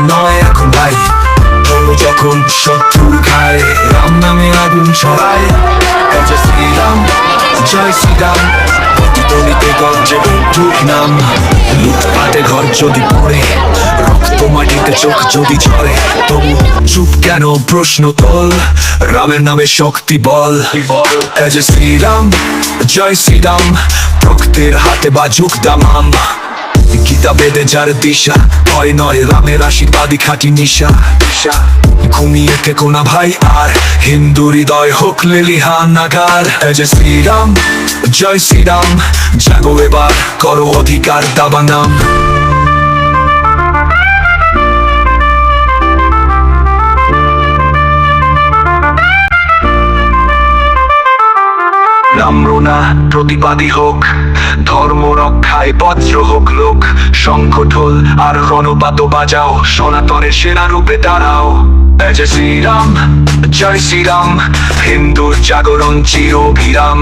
নয় এখন ভাই। ধর্ম যখন শত্রু খায়, রাম নামে আগুন ছড়ায়। যে শ্রীরাম, জয় শ্রীরাম। প্রতিতলিতে গঞ্জে বন্ধুর নাম। লুটপাটে ঘর যদি পড়ে, রক্ত মাটিতে চোখ যদি ঝরে, তবু চুপ কেন প্রশ্ন তোল? রামের নামে শক্তি বল। যে শ্রীরাম, জয় শ্রীরাম। ভক্তের হাতে বাজুক দামাম। গীতা বেদে যার দিশা। ভয় নয় রামের আশীর্বাদী, খাটি নিশা। ঘুমিয়ে থেকো না ভাই, আর হিন্দু হৃদয় হোক লেলিহা নাগার এই যে শ্রীরাম, জয় শ্রীরাম, জাগো এবার, করো অধিকার দাবা নাম রামরোনা প্রতিবাদী হোক। ধর্ম রক্ষায় বজ্র হোক লোক। শঙ্খঢোল আর রণপাত বাজাও, সনাতনের সেনা রূপে দাঁড়াও। জয় শ্রীরাম জয় শ্রীরাম, হিন্দুর জাগরণ চির অভিরাম।